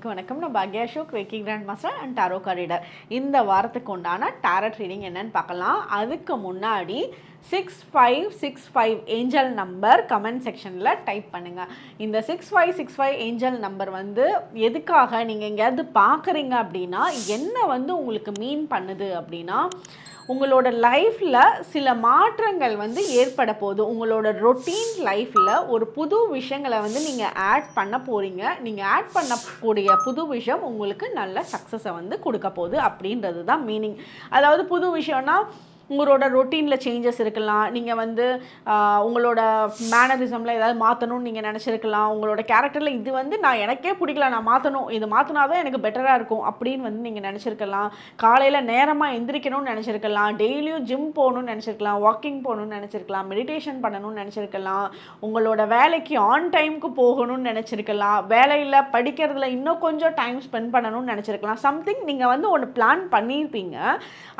அதிசயங்கள் வணக்கம். நான் Bhagya Ashok reiki grand master and tarot card reader இந்த வாரத்துக்கு உண்டான டேரட் ரீடிங் என்னன்னு பார்க்கலாம். அதுக்கு முன்னாடி six five six five angel number comment செக்ஷனில் டைப் பண்ணுங்கள் இந்த six five six five angel number வந்து எதுக்காக நீங்கள் எங்கேயாவது பார்க்குறீங்க அப்படின்னா என்ன வந்து உங்களுக்கு மீன் பண்ணுது அப்படின்னா உங்களோட லைஃப்பில் சில மாற்றங்கள் வந்து ஏற்பட போகுது. உங்களோட ரொட்டீன் லைஃப்பில் ஒரு புது விஷயங்களை வந்து நீங்கள் ஆட் பண்ண போகிறீங்க நீங்கள் ஆட் பண்ணக்கூடிய புது விஷயம் உங்களுக்கு நல்ல சக்ஸஸை வந்து கொடுக்க போகுது அப்படின்றது தான் மீனிங் அதாவது புது விஷயம்னா உங்களோட ரொட்டீனில் சேஞ்சஸ் இருக்கலாம். நீங்கள் வந்து உங்களோட மேனரிசமில் ஏதாவது மாற்றணும்னு நீங்கள் நினச்சிருக்கலாம். உங்களோட கேரக்டரில் இது வந்து நான் எனக்கே பிடிக்கல நான் மாற்றணும் இது மாற்றினா தான் எனக்கு பெட்டராக இருக்கும் அப்படின்னு வந்து நீங்கள் நினச்சிருக்கலாம். காலையில் நேரமாக எந்திரிக்கணும்னு நினச்சிருக்கலாம். டெய்லியும் ஜிம் போகணும்னு நினச்சிருக்கலாம். வாக்கிங் போகணும்னு நினச்சிருக்கலாம். மெடிடேஷன் பண்ணணும்னு நினச்சிருக்கலாம். உங்களோட வேலைக்கு ஆன் டைமுக்கு போகணும்னு நினச்சிருக்கலாம். வேலையில் படிக்கிறதுல இன்னும் கொஞ்சம் டைம் ஸ்பெண்ட் பண்ணணும்னு நினச்சிருக்கலாம். சம்திங் நீங்கள் வந்து ஒன்று பிளான் பண்ணியிருப்பீங்க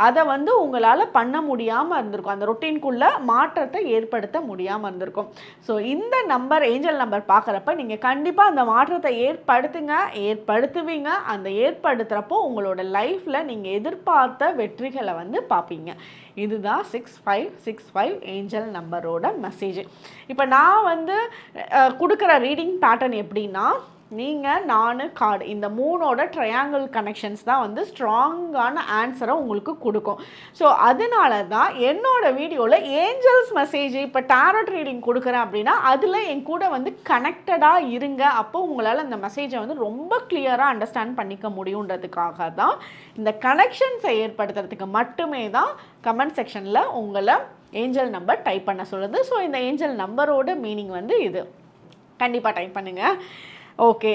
அதை வந்து உங்களால் பண்ண முடியாமல் இருந்திருக்கும். அந்த ரொட்டீன்குள்ளே மாற்றத்தை ஏற்படுத்த முடியாமல் இருந்திருக்கும். ஸோ இந்த நம்பர் ஏஞ்சல் நம்பர் பார்க்குறப்ப நீங்கள் கண்டிப்பாக அந்த மாற்றத்தை ஏற்படுத்துங்க ஏற்படுத்துவீங்க. அந்த ஏற்படுத்துகிறப்போ உங்களோட லைஃப்பில் நீங்கள் எதிர்பார்த்த வெற்றிகளை வந்து பார்ப்பீங்க. இதுதான் six five six five angel நம்பரோட மெசேஜ் இப்போ நான் வந்து கொடுக்குற ரீடிங் பேட்டர்ன் எப்படின்னா நீங்கள் நான் கார்டு இந்த மூணோட ட்ரையாங்கிள் கனெக்ஷன்ஸ் தான் வந்து ஸ்ட்ராங்கான ஆன்சரை உங்களுக்கு கொடுக்கும். ஸோ அதனால தான் என்னோட வீடியோவில் ஏஞ்சல்ஸ் மெசேஜ் இப்போ டேரட் ரீடிங் கொடுக்குறேன் அப்படின்னா அதில் என் கூட வந்து கனெக்டடாக இருங்க. அப்போ உங்களால் அந்த மெசேஜை வந்து ரொம்ப கிளியராக அண்டர்ஸ்டாண்ட் பண்ணிக்க முடியுன்றதுக்காக தான் இந்த கனெக்ஷன்ஸை ஏற்படுத்துறதுக்கு மட்டுமே தான் கமெண்ட் செக்ஷனில் உங்களை ஏஞ்சல் நம்பர் டைப் பண்ண சொல்லுது. ஸோ இந்த ஏஞ்சல் நம்பரோட மீனிங் வந்து இது. கண்டிப்பாக டைப் பண்ணுங்கள் ஓகே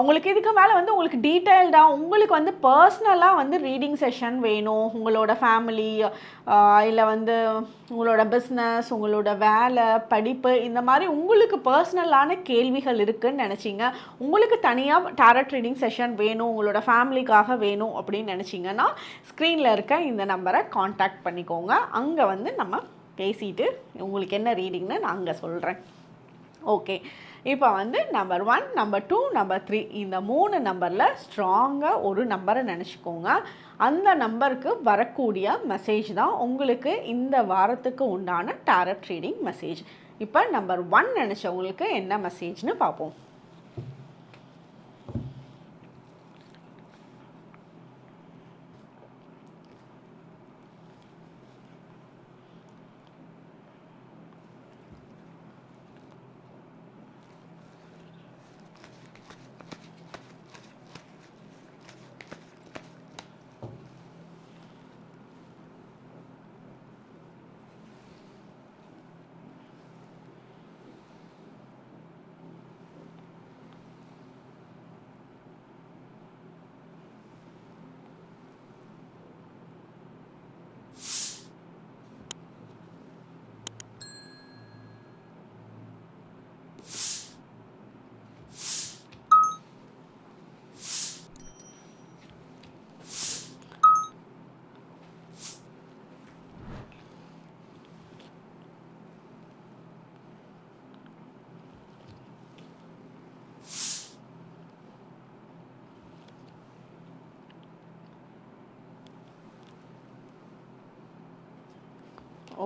உங்களுக்கு இதுக்கு மேலே வந்து உங்களுக்கு டீட்டெயில்டாக உங்களுக்கு வந்து பர்சனலாக வந்து ரீடிங் செஷன் வேணும். உங்களோட ஃபேமிலி இல்லை வந்து உங்களோட பிஸ்னஸ் உங்களோட வேலை படிப்பு இந்த மாதிரி உங்களுக்கு பர்சனலான கேள்விகள் இருக்குன்னு நினச்சிங்க. உங்களுக்கு தனியாக டேரட் ரீடிங் செஷன் வேணும். உங்களோட ஃபேமிலிக்காக வேணும் அப்படின்னு நினச்சிங்கன்னா ஸ்க்ரீனில் இருக்க இந்த நம்பரை காண்டாக்ட் பண்ணிக்கோங்க. அங்கே வந்து நம்ம பேசிட்டு உங்களுக்கு என்ன ரீடிங்னு நான் அங்கே சொல்கிறேன் ஓகே இப்போ வந்து number one number two number three இந்த மூணு நம்பரில் ஸ்ட்ராங்காக ஒரு நம்பரை நினச்சிக்கோங்க. அந்த நம்பருக்கு வரக்கூடிய மெசேஜ் தான் உங்களுக்கு இந்த வாரத்துக்கு உண்டான டேரட் ட்ரீடிங் மெசேஜ் இப்போ நம்பர் ஒன் நினச்சவங்களுக்கு என்ன மெசேஜ்னு பார்ப்போம்.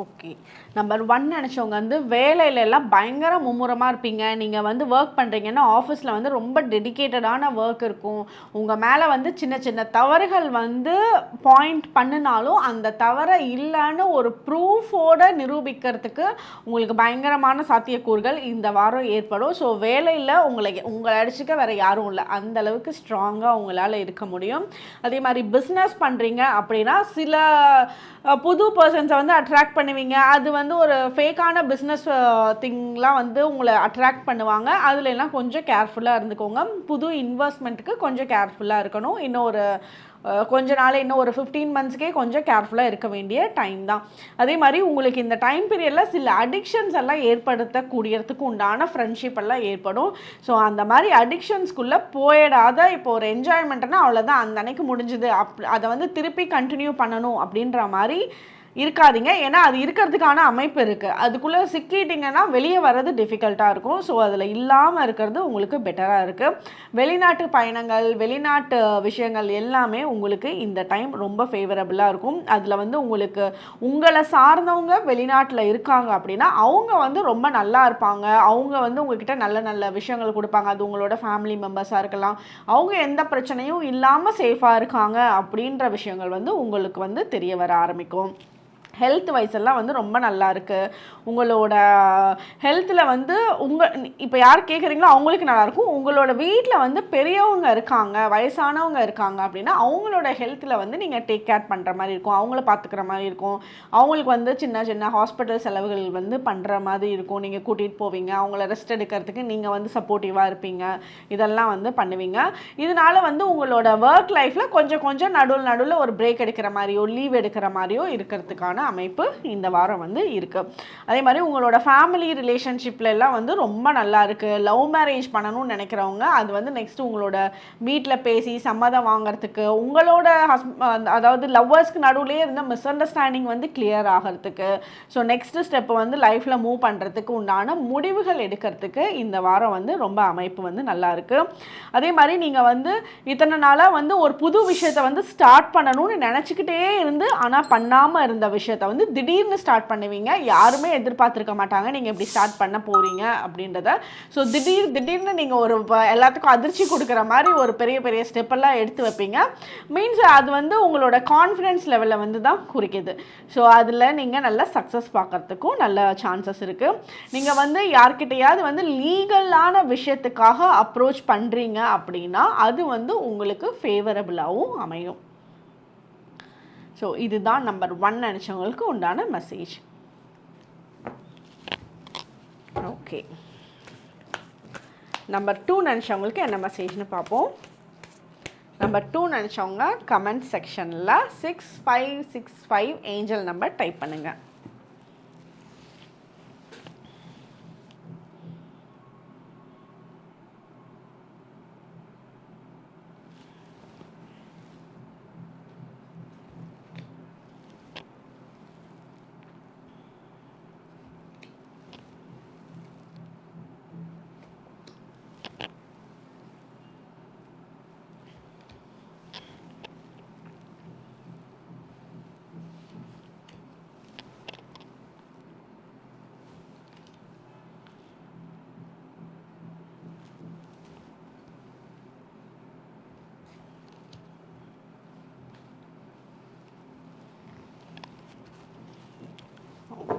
ஓகே நம்பர் ஒன் நினச்சவங்க வந்து வேலையில எல்லாம் பயங்கர மும்முரமாக இருப்பீங்க. நீங்கள் வந்து ஒர்க் பண்ணுறீங்கன்னா ஆஃபீஸில் வந்து ரொம்ப டெடிகேட்டடான ஒர்க் இருக்கும். உங்கள் மேலே வந்து சின்ன சின்ன தவறுகள் வந்து பாயிண்ட் பண்ணினாலும் அந்த தவறை இல்லைன்னு ஒரு ப்ரூஃபோட நிரூபிக்கிறதுக்கு உங்களுக்கு பயங்கரமான சாத்தியக்கூறுகள் இந்த வாரம் ஏற்படும். ஸோ வேலையில் உங்களை உங்களை அடிச்சுக்க வேறு யாரும் இல்லை. அந்த அளவுக்கு ஸ்ட்ராங்காக உங்களால் இருக்க முடியும். அதே மாதிரி பிஸ்னஸ் பண்ணுறீங்க அப்படின்னா சில புது பர்சன்ஸை வந்து அட்ராக்ட் பண்ணி பண்ணுவீங்க. அது வந்து ஒரு ஃபேக்கான பிஸ்னஸ் திங்லாம் வந்து உங்களை அட்ராக்ட் பண்ணுவாங்க. அதில் எல்லாம் கொஞ்சம் கேர்ஃபுல்லாக இருந்துக்கோங்க. புது இன்வெஸ்ட்மெண்ட்டுக்கு கொஞ்சம் கேர்ஃபுல்லாக இருக்கணும். இன்னும் ஒரு கொஞ்ச நாள் இன்னும் ஒரு ஃபிஃப்டீன் மந்த்ஸ்க்கே கொஞ்சம் கேர்ஃபுல்லாக இருக்க வேண்டிய டைம் தான். அதே மாதிரி உங்களுக்கு இந்த டைம் பீரியடில் சில அடிக்ஷன்ஸ் எல்லாம் ஏற்படுத்தக்கூடியதுக்கு உண்டான ஃப்ரெண்ட்ஷிப் எல்லாம் ஏற்படும். ஸோ அந்த மாதிரி அடிக்ஷன்ஸ்குள்ளே போயிடாத. இப்போ ஒரு என்ஜாய்மெண்ட்னா அவ்வளோதான் அந்த அன்னைக்கு முடிஞ்சுது. அப் அதை வந்து திருப்பி கண்டினியூ பண்ணணும் அப்படின்ற மாதிரி இருக்காதீங்க. ஏன்னா அது இருக்கிறதுக்கான அமைப்பு இருக்குது அதுக்குள்ளே சிக்கிட்டிங்கன்னா வெளியே வர்றது டிஃபிகல்ட்டாக இருக்கும். ஸோ அதில் இல்லாமல் இருக்கிறது உங்களுக்கு பெட்டராக இருக்குது வெளிநாட்டு பயணங்கள் வெளிநாட்டு விஷயங்கள் எல்லாமே உங்களுக்கு இந்த டைம் ரொம்ப ஃபேவரபுளாக இருக்கும். அதில் வந்து உங்களுக்கு உங்களை சார்ந்தவங்க வெளிநாட்டில் இருக்காங்க அப்படின்னா அவங்க வந்து ரொம்ப நல்லா இருப்பாங்க. அவங்க வந்து உங்ககிட்ட நல்ல நல்ல விஷயங்கள் கொடுப்பாங்க. அது உங்களோட ஃபேமிலி மெம்பர்ஸாக இருக்கலாம். அவங்க எந்த பிரச்சனையும் இல்லாமல் சேஃபாக இருக்காங்க அப்படின்ற விஷயங்கள் வந்து உங்களுக்கு வந்து தெரிய வர ஆரம்பிக்கும். ஹெல்த் வைஸ் எல்லாம் வந்து ரொம்ப நல்லா இருக்குது உங்களோட ஹெல்த்தில் வந்து உங்கள் இப்போ யார் கேட்குறீங்களோ அவங்களுக்கு நல்லாயிருக்கும் உங்களோட வீட்டில் வந்து பெரியவங்க இருக்காங்க வயசானவங்க இருக்காங்க அப்படின்னா அவங்களோட ஹெல்த்தில் வந்து நீங்கள் டேக் கேர் பண்ணுற மாதிரி இருக்கும். அவங்கள பார்த்துக்கிற மாதிரி இருக்கும். அவங்களுக்கு வந்து சின்ன சின்ன ஹாஸ்பிட்டல் செலவுகள் வந்து பண்ணுற மாதிரி இருக்கும். நீங்கள் கூட்டிகிட்டு போவீங்க அவங்கள ரெஸ்ட் எடுக்கிறதுக்கு நீங்கள் வந்து சப்போர்ட்டிவாக இருப்பீங்க. இதெல்லாம் வந்து பண்ணுவீங்க. இதனால வந்து உங்களோட ஒர்க் லைஃப்பில் கொஞ்சம் கொஞ்சம் நடுவில் நடுவில் ஒரு பிரேக் எடுக்கிற மாதிரியோ லீவ் எடுக்கிற மாதிரியோ இருக்கிறதுக்கான அமைப்பு இந்த வாரம் வந்து இருக்குது அதே மாதிரி உங்களோட ஃபேமிலி ரிலேஷன்ஷிப்ல எல்லாம் வந்து ரொம்ப நல்லா இருக்குது லவ் மேரேஜ் பண்ணணும்னு நினைக்கிறவங்க அது வந்து நெக்ஸ்ட் உங்களோட வீட்டில் பேசி சம்மதம் வாங்குறதுக்கு உங்களோட ஹஸ்பண்ட் அதாவது லவ்வர்ஸ்க்கு நடுவுலேயே இருந்த மிஸ் அண்டர்ஸ்டாண்டிங் வந்து கிளியர் ஆகிறதுக்கு. ஸோ நெக்ஸ்ட் ஸ்டெப் வந்து லைஃப்பில் மூவ் பண்ணுறதுக்கு உண்டான முடிவுகள் எடுக்கிறதுக்கு இந்த வாரம் வந்து ரொம்ப அமைப்பு வந்து நல்லா இருக்கு. அதே மாதிரி நீங்கள் வந்து இத்தனை நாளாக வந்து ஒரு புது விஷயத்தை வந்து ஸ்டார்ட் பண்ணணும்னு நினச்சிக்கிட்டே இருந்து ஆனால் பண்ணாமல் இருந்த விஷயத்தை வந்து திடீர்னு ஸ்டார்ட் பண்ணுவீங்க. யாருமே எதிர்பார்த்துருக்க மாட்டாங்க. நீங்கள் இப்படி ஸ்டார்ட் பண்ண போகிறீங்க அப்படின்றத. ஸோ திடீர் திடீர்னு நீங்கள் ஒரு எல்லாத்துக்கும் அதிர்ச்சி கொடுக்குற மாதிரி ஒரு பெரிய பெரிய ஸ்டெப்பெல்லாம் எடுத்து வைப்பீங்க. மீன்ஸ் அது வந்து உங்களோட கான்ஃபிடென்ஸ் லெவலில் வந்து தான் குறிக்குது. ஸோ அதில் நீங்கள் நல்ல சக்ஸஸ் பார்க்கறதுக்கும் நல்ல சான்சஸ் இருக்குது நீங்கள் வந்து யார்கிட்டையாவது வந்து லீகலான விஷயத்துக்காக அப்ரோச் பண்ணுறீங்க அப்படின்னா அது வந்து உங்களுக்கு ஃபேவரபுளாகவும் அமையும். ஸோ இதுதான் நம்பர் ஒன் நினச்சவங்களுக்கு உண்டான மெசேஜ் ஓகே நம்பர் டூ நினச்சவங்களுக்கு என்ன மெசேஜ்னு பார்ப்போம். நம்பர் டூ நினச்சவங்க கமெண்ட் செக்ஷனில் six five six five angel number type பண்ணுங்கள்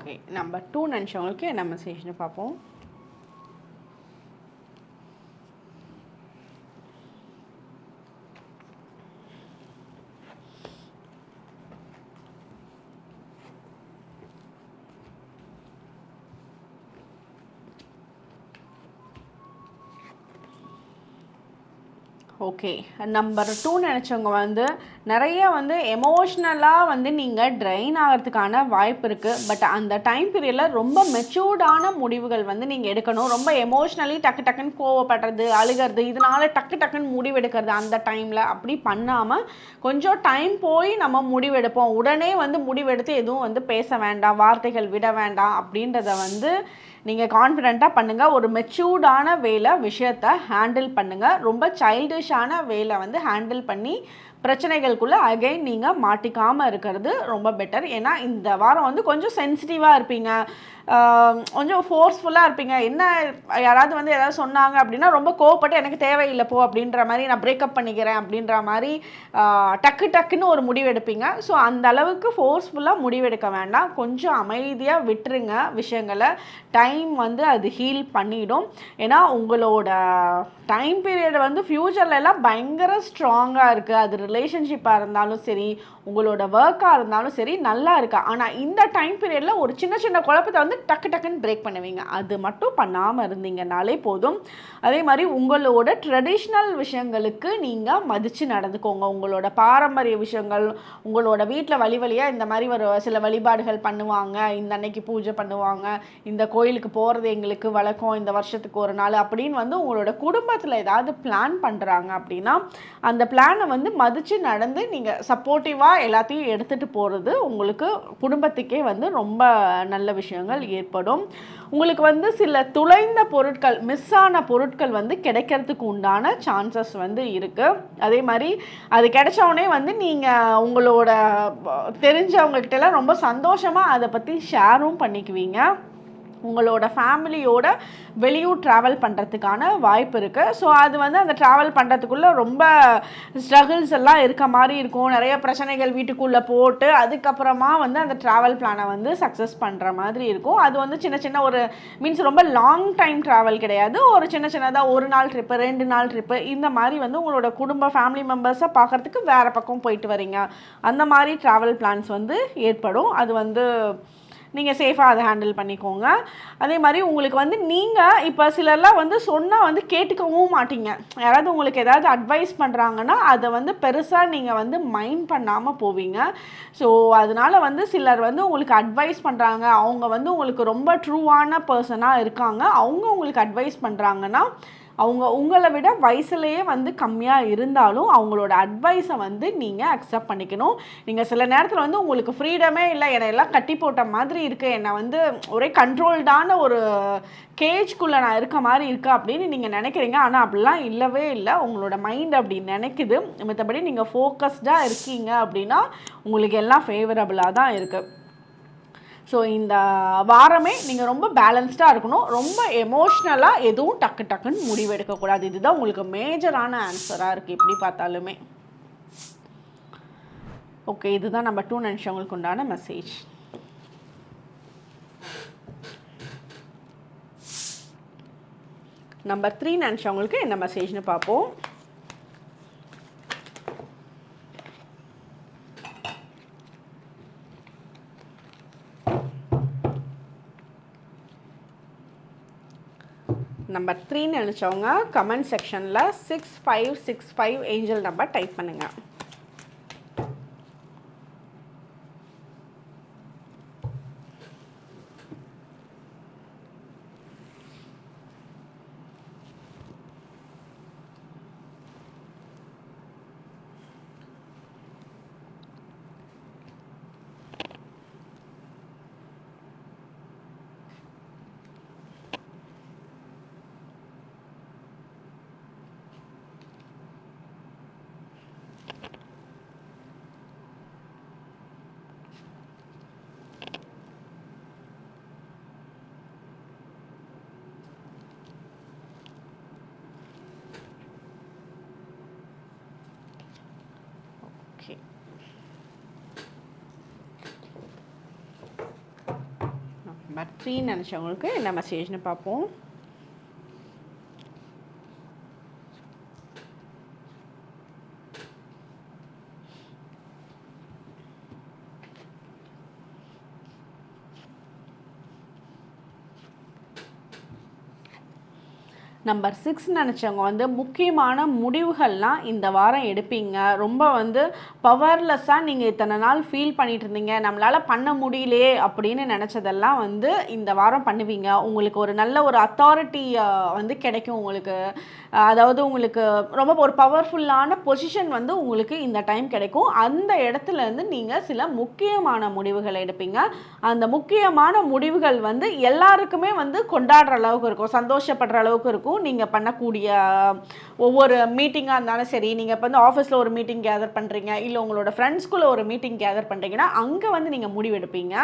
ஓகே நம்பர் டூ நினச்சவங்களுக்கு என்ன மெசேஜ்னு பார்ப்போம். ஓகே நம்பர் டூ நினச்சவங்க வந்து நிறைய வந்து எமோஷ்னலாக வந்து நீங்கள் ட்ரைன் ஆகிறதுக்கான வாய்ப்பு இருக்குது பட் அந்த டைம் பீரியடில் ரொம்ப மெச்சூர்டான முடிவுகள் வந்து நீங்கள் எடுக்கணும். ரொம்ப எமோஷ்னலி டக்கு டக்குன்னு கோவப்படுறது அழுகிறது இதனால டக்கு டக்குன்னு முடிவெடுக்கிறது அந்த டைமில் அப்படி பண்ணாமல் கொஞ்சம் டைம் போய் நம்ம முடிவெடுப்போம். உடனே வந்து முடிவெடுத்து எதுவும் வந்து பேச வேண்டாம் வார்த்தைகள் விட வேண்டாம் அப்படின்றத வந்து நீங்கள் கான்ஃபிடெண்ட்டாக பண்ணுங்கள் ஒரு மெச்சூர்டான வேலை விஷயத்தை ஹேண்டில் பண்ணுங்கள் ரொம்ப சைல்டிஷான வேலை வந்து ஹேண்டில் பண்ணி பிரச்சனைகளுக்குள்ளே அகைன் நீங்கள் மாட்டிக்காமல் இருக்கிறது ரொம்ப பெட்டர் ஏன்னா இந்த வாரம் வந்து கொஞ்சம் சென்சிட்டிவாக இருப்பீங்க. கொஞ்சம் ஃபோர்ஸ்ஃபுல்லாக இருப்பீங்க. என்ன யாராவது வந்து ஏதாவது சொன்னாங்க அப்படின்னா ரொம்ப கோவப்பட்டு எனக்கு தேவையில்லை போ அப்படின்ற மாதிரி நான் பிரேக்கப் பண்ணிக்கிறேன் அப்படின்ற மாதிரி டக்கு டக்குன்னு ஒரு முடிவு எடுப்பீங்க. ஸோ அந்த அளவுக்கு ஃபோர்ஸ்ஃபுல்லாக முடிவெடுக்க வேண்டாம். கொஞ்சம் அமைதியாக விட்டுருங்க விஷயங்களை. டைம் வந்து அது ஹீல் பண்ணிடும். ஏன்னா உங்களோட டைம் பீரியட் வந்து ஃப்யூச்சரில் எல்லாம் பயங்கர ஸ்ட்ராங்காக இருக்குது அது ரிலேஷன்ஷிப்பாக இருந்தாலும் சரி உங்களோட ஒர்க்காக இருந்தாலும் சரி நல்லா இருக்குது ஆனால் இந்த டைம் பீரியடில் ஒரு சின்ன சின்ன குழப்பத்தை வந்து டக்கு டக்குன்னு பிரேக் பண்ணுவீங்க. அது மட்டும் பண்ணாமல் இருந்தீங்கனாலே போதும். அதே மாதிரி உங்களோட ட்ரெடிஷ்னல் விஷயங்களுக்கு நீங்கள் மதித்து நடந்துக்கோங்க. உங்களோட பாரம்பரிய விஷயங்கள் உங்களோட வீட்டில் வழி வழியாக இந்த மாதிரி ஒரு சில வழிபாடுகள் பண்ணுவாங்க. இந்த அன்னைக்கு பூஜை பண்ணுவாங்க. இந்த கோயிலுக்கு போகிறது எங்களுக்கு வழக்கம். இந்த வருஷத்துக்கு ஒரு நாள் அப்படின்னு வந்து உங்களோட குடும்பத்தில் ஏதாவது பிளான் பண்ணுறாங்க அப்படின்னா அந்த பிளானை வந்து மதித்து நடந்து நீங்கள் சப்போர்ட்டிவாக எல்லாத்தையும் எடுத்துகிட்டு போகிறது உங்களுக்கு குடும்பத்துக்கே வந்து ரொம்ப நல்ல விஷயங்கள். ஏற்படும். உங்களுக்கு வந்து சில துளைந்த பொருட்கள் மிஸ் ஆன பொருட்கள் வந்து கிடைக்கிறதுக்கு உண்டான சான்சஸ் வந்து இருக்குது அதே மாதிரி அது கிடைச்ச உடனே வந்து நீங்கள் உங்களோட தெரிஞ்சவங்கக்கிட்டலாம் எல்லாம் ரொம்ப சந்தோஷமாக அதை பற்றி ஷேரும் பண்ணிக்குவீங்க. உங்களோட ஃபேமிலியோட வெளியூர் ட்ராவல் பண்ணுறதுக்கான வாய்ப்பு இருக்குது ஸோ அது வந்து அந்த ட்ராவல் பண்ணுறதுக்குள்ளே ரொம்ப ஸ்ட்ரகிள்ஸ் எல்லாம் இருக்க மாதிரி இருக்கும். நிறைய பிரச்சனைகள் வீட்டுக்குள்ளே போட்டு அதுக்கப்புறமா வந்து அந்த ட்ராவல் பிளானை வந்து சக்ஸஸ் பண்ணுற மாதிரி இருக்கும். அது வந்து சின்ன சின்ன ஒரு மீன்ஸ் ரொம்ப லாங் டைம் ட்ராவல் கிடையாது. ஒரு சின்ன சின்னதாக ஒரு நாள் ட்ரிப்பு ரெண்டு நாள் ட்ரிப்பு இந்த மாதிரி வந்து உங்களோட குடும்ப ஃபேமிலி மெம்பர்ஸை பார்க்குறதுக்கு வேறு பக்கம் போயிட்டு வரீங்க. அந்த மாதிரி ட்ராவல் பிளான்ஸ் வந்து ஏற்படும். அது வந்து நீங்கள் சேஃபாக அதை ஹேண்டில் பண்ணிக்கோங்க. அதே மாதிரி உங்களுக்கு வந்து நீங்கள் இப்போ சிலர்லாம் வந்து சொன்னால் வந்து கேட்டுக்கவும் மாட்டீங்க. யாராவது உங்களுக்கு ஏதாவது அட்வைஸ் பண்ணுறாங்கன்னா அதை வந்து பெருசாக நீங்கள் வந்து மைண்ட் பண்ணாமல் போவீங்க. ஸோ அதனால வந்து சிலர் வந்து உங்களுக்கு அட்வைஸ் பண்ணுறாங்க அவங்க வந்து உங்களுக்கு ரொம்ப ட்ரூவான பர்சனாக இருக்காங்க. அவங்க உங்களுக்கு அட்வைஸ் பண்ணுறாங்கன்னா அவங்க உங்களை விட வயசுலேயே வந்து கம்மியாக இருந்தாலும் அவங்களோட அட்வைஸை வந்து நீங்கள் அக்செப்ட் பண்ணிக்கணும். நீங்கள் சில நேரத்தில் வந்து உங்களுக்கு ஃப்ரீடமே இல்லை என்னை எல்லாம் கட்டி போட்ட மாதிரி இருக்குது என்னை வந்து ஒரே கண்ட்ரோல்டான ஒரு கேஜ்குள்ளே நான் இருக்க மாதிரி இருக்குது அப்படின்னு நீங்கள் நினைக்கிறீங்க. ஆனால் அப்படிலாம் இல்லவே இல்லை. உங்களோட மைண்ட் அப்படி நினைக்குது. மற்றபடி நீங்கள் ஃபோக்கஸ்டாக இருக்கீங்க அப்படின்னா உங்களுக்கு எல்லாம் ஃபேவரபுளாக தான் இருக்குது ஸோ இந்த வாரமே நீங்கள் ரொம்ப பேலன்ஸ்டாக இருக்கணும். ரொம்ப எமோஷ்னலாக எதுவும் டக்கு டக்குன்னு முடிவெடுக்கக்கூடாது இதுதான் உங்களுக்கு மேஜரான ஆன்சராக இருக்குது எப்படி பார்த்தாலுமே. ஓகே இதுதான் நம்ம டூ நிமிஷங்களுக்கு உண்டான மெசேஜ் நம்பர் த்ரீ நினச்சவங்களுக்கு என்ன மெசேஜ்னு பார்ப்போம். நம்பர் த்ரீன்னு நினச்சவங்க கமெண்ட் செக்ஷனில் six five six five angel number type பண்ணுங்கள் ஓகே நம்பர் நினச்சவங்களுக்கு என்ன மெசேஜ்னு பார்ப்போம். நம்பர் சிக்ஸ் நினச்சவங்க வந்து முக்கியமான முடிவுகள்லாம் இந்த வாரம் எடுப்பீங்க. ரொம்ப வந்து பவர்லெஸ்ஸாக நீங்கள் இத்தனை நாள் ஃபீல் பண்ணிட்டு இருந்தீங்க நம்மளால் பண்ண முடியலையே அப்படின்னு நினச்சதெல்லாம் வந்து இந்த வாரம் பண்ணுவீங்க. உங்களுக்கு ஒரு நல்ல ஒரு அத்தாரிட்டி வந்து கிடைக்கும் உங்களுக்கு. அதாவது உங்களுக்கு ரொம்ப ஒரு பவர்ஃபுல்லான பொசிஷன் வந்து உங்களுக்கு இந்த டைம் கிடைக்கும். அந்த இடத்துல இருந்து நீங்கள் சில முக்கியமான முடிவுகளை எடுப்பீங்க. அந்த முக்கியமான முடிவுகள் வந்து எல்லாருக்குமே வந்து கொண்டாடுற அளவுக்கு இருக்கும். சந்தோஷப்படுற அளவுக்கு இருக்கும். இருக்கும் நீங்கள் பண்ணக்கூடிய ஒவ்வொரு மீட்டிங்காக இருந்தாலும் சரி நீங்கள் இப்போ வந்து ஆஃபீஸில் ஒரு மீட்டிங் கேதர் பண்ணுறீங்க இல்லை உங்களோட ஃப்ரெண்ட்ஸ்குள்ளே ஒரு மீட்டிங் கேதர் பண்ணுறீங்கன்னா அங்கே வந்து நீங்கள் முடிவெடுப்பீங்க.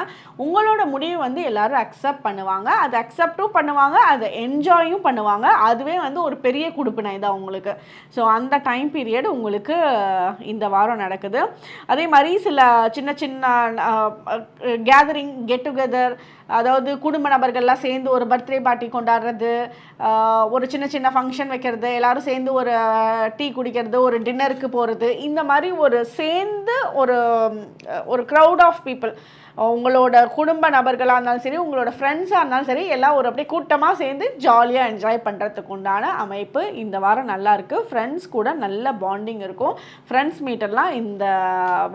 உங்களோட முடிவு வந்து எல்லோரும் அக்செப்ட் பண்ணுவாங்க. அதை அக்செப்டும் பண்ணுவாங்க அதை என்ஜாயும் பண்ணுவாங்க. அதுவே வந்து ஒரு பெரிய குடுப்பினை தான் உங்களுக்கு. ஸோ அந்த டைம் பீரியட் உங்களுக்கு இந்த வாரம் நடக்குது. அதே மாதிரி சில சின்ன சின்ன கேதரிங் கெட் டுகெதர் அதாவது குடும்ப நபர்கள்லாம் சேர்ந்து ஒரு பர்த்டே பார்ட்டி கொண்டாடுறது ஒரு சின்ன சின்ன ஃபங்க்ஷன் வைக்கிறது எல்லாரும் சேர்ந்து ஒரு டீ குடிக்கிறது ஒரு டின்னருக்கு போகிறது இந்த மாதிரி ஒரு சேர்ந்து ஒரு ஒரு க்ரௌட் ஆஃப் பீப்புள் உங்களோட குடும்ப நபர்களாக இருந்தாலும் சரி உங்களோட ஃப்ரெண்ட்ஸாக இருந்தாலும் சரி எல்லாம் ஒரு அப்படியே கூட்டமாக சேர்ந்து ஜாலியாக என்ஜாய் பண்ணுறதுக்கு உண்டான அமைப்பு இந்த வாரம் நல்லாயிருக்கு ஃப்ரெண்ட்ஸ் கூட நல்ல பாண்டிங் இருக்கும். ஃப்ரெண்ட்ஸ் மீட்டர்லாம் இந்த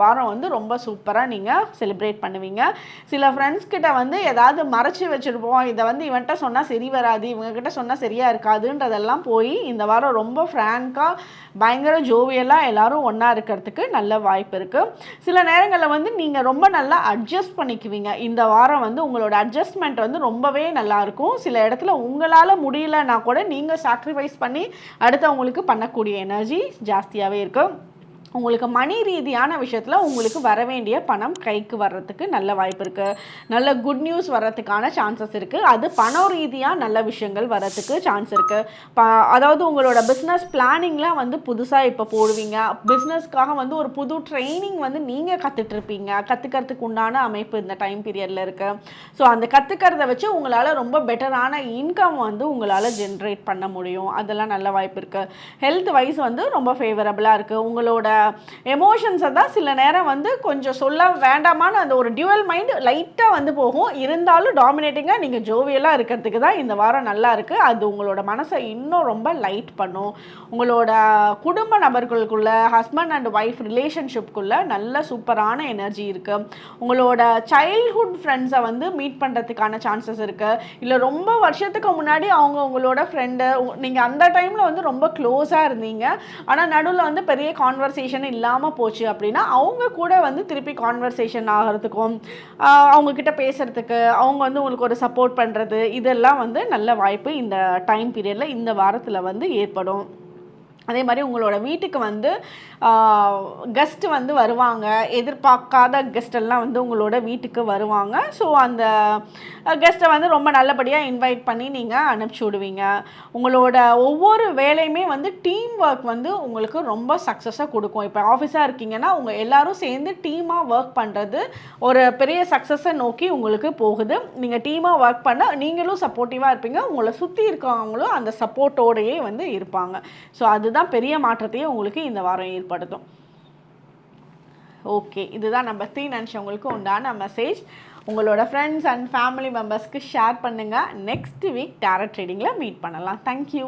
வாரம் வந்து ரொம்ப சூப்பராக நீங்கள் செலிப்ரேட் பண்ணுவீங்க. சில ஃப்ரெண்ட்ஸ் கிட்ட வந்து ஏதாவது மறைச்சி வச்சுருப்போம். இதை வந்து இவன்கிட்ட சொன்னால் சரி வராது இவங்ககிட்ட சொன்னால் சரியாக இருக்காதுன்றதெல்லாம் போய் இந்த வாரம் ரொம்ப ஃப்ராங்காக பயங்கர ஜோவியலாக எல்லாரும் ஒன்றா இருக்கிறதுக்கு நல்ல வாய்ப்பு இருக்குது சில நேரங்களில் வந்து நீங்கள் ரொம்ப நல்லா அட்ஜஸ்ட் பண்ணிக்குவீங்க. இந்த வாரம் வந்து உங்களோட அட்ஜஸ்ட்மெண்ட் வந்து ரொம்பவே நல்லா இருக்கும் சில இடத்துல உங்களால் முடியலன்னா கூட நீங்கள் சாக்ரிஃபைஸ் பண்ணி அடுத்தவங்களுக்கு பண்ணக்கூடிய எனர்ஜி ஜாஸ்தியாகவே இருக்கும். உங்களுக்கு மணி ரீதியான விஷயத்தில் உங்களுக்கு வர வேண்டிய பணம் கைக்கு வர்றதுக்கு நல்ல வாய்ப்பு இருக்குது நல்ல குட் நியூஸ் வர்றதுக்கான சான்சஸ் இருக்குது அது பணம் ரீதியாக நல்ல விஷயங்கள் வர்றதுக்கு சான்ஸ் இருக்குது ப அதாவது உங்களோட பிஸ்னஸ் பிளானிங்லாம் வந்து புதுசாக இப்போ போடுவீங்க. பிஸ்னஸ்க்காக வந்து ஒரு புது ட்ரைனிங் வந்து நீங்கள் கற்றுட்ருப்பீங்க கற்றுக்கிறதுக்கு உண்டான அமைப்பு இந்த டைம் பீரியடில் இருக்குது ஸோ அந்த கற்றுக்கிறத வச்சு உங்களால் ரொம்ப பெட்டரான இன்கம் வந்து உங்களால் ஜென்ரேட் பண்ண முடியும். அதெல்லாம் நல்ல வாய்ப்பு இருக்குது ஹெல்த் வைஸ் வந்து ரொம்ப ஃபேவரபுளாக இருக்குது உங்களோட எமோஷன்ஸை தான் சில நேரம் வந்து கொஞ்சம் சொல்ல வேண்டாமான அந்த ஒரு டியூவல் மைண்ட் லைட்டாக வந்து போகும். இருந்தாலும் டாமினேட்டிங்காக நீங்கள் ஜோவியலாக இருக்கிறதுக்கு தான் இந்த வாரம் நல்லா இருக்குது அது உங்களோட மனசை இன்னும் ரொம்ப லைட் பண்ணும். உங்களோட குடும்ப நபர்களுக்குள்ள ஹஸ்பண்ட் அண்ட் ஒய்ஃப் ரிலேஷன்ஷிப்குள்ள நல்ல சூப்பரான எனர்ஜி இருக்குது உங்களோட சைல்ட்ஹுட் ஃப்ரெண்ட்ஸை வந்து மீட் பண்ணுறதுக்கான சான்சஸ் இருக்குது இல்லை ரொம்ப வருஷத்துக்கு முன்னாடி அவங்க உங்களோட ஃப்ரெண்டு நீங்கள் அந்த டைமில் வந்து ரொம்ப க்ளோஸாக இருந்தீங்க. ஆனால் நடுவில் வந்து பெரிய கான்வர்சேஷன் இல்லாமல் போச்சு அப்படின்னா அவங்க கூட வந்து திருப்பி கான்வர்சேஷன் ஆகிறதுக்கும் அவங்கக்கிட்ட அவங்க கிட்ட அவங்க வந்து உங்களுக்கு ஒரு சப்போர்ட் பண்ணுறது இதெல்லாம் வந்து நல்ல வாய்ப்பு இந்த டைம் பீரியடில் இந்த வாரத்தில் வந்து ஏற்படும். அதே மாதிரி உங்களோட வீட்டுக்கு வந்து கெஸ்ட் வந்து வருவாங்க. எதிர்பார்க்காத கெஸ்டெல்லாம் வந்து உங்களோட வீட்டுக்கு வருவாங்க. ஸோ அந்த கெஸ்ட்டை வந்து ரொம்ப நல்லபடியாக இன்வைட் பண்ணி நீங்கள் அனுப்பிச்சி விடுவீங்க. உங்களோட ஒவ்வொரு வேலையுமே வந்து டீம் ஒர்க் வந்து உங்களுக்கு ரொம்ப சக்ஸஸாக கொடுக்கும். இப்போ ஆஃபீஸாக இருக்கீங்கன்னா உங்கள் எல்லாரும் சேர்ந்து டீமாக ஒர்க் பண்ணுறது ஒரு பெரிய சக்ஸஸை நோக்கி உங்களுக்கு போகுது. நீங்கள் டீமாக ஒர்க் பண்ண நீங்களும் சப்போர்ட்டிவாக இருப்பீங்க. உங்களை சுற்றி இருக்கவங்களும் அந்த சப்போர்ட்டோடையே வந்து இருப்பாங்க. ஸோ அதுதான் பெரிய மாற்றத்தையே உங்களுக்கு இந்த வாரம் ஏற்படுத்தும். ஓகே இதுதான் நம்ம த்ரீ நினச்சவங்களுக்கு உண்டான மெசேஜ் உங்களோட ஃப்ரெண்ட்ஸ் அண்ட் ஃபேமிலி மெம்பர்ஸ்க்கு ஷேர் பண்ணுங்கள் நெக்ஸ்ட் வீக் டேரட் ட்ரேடிங்கில் மீட் பண்ணலாம். Thank you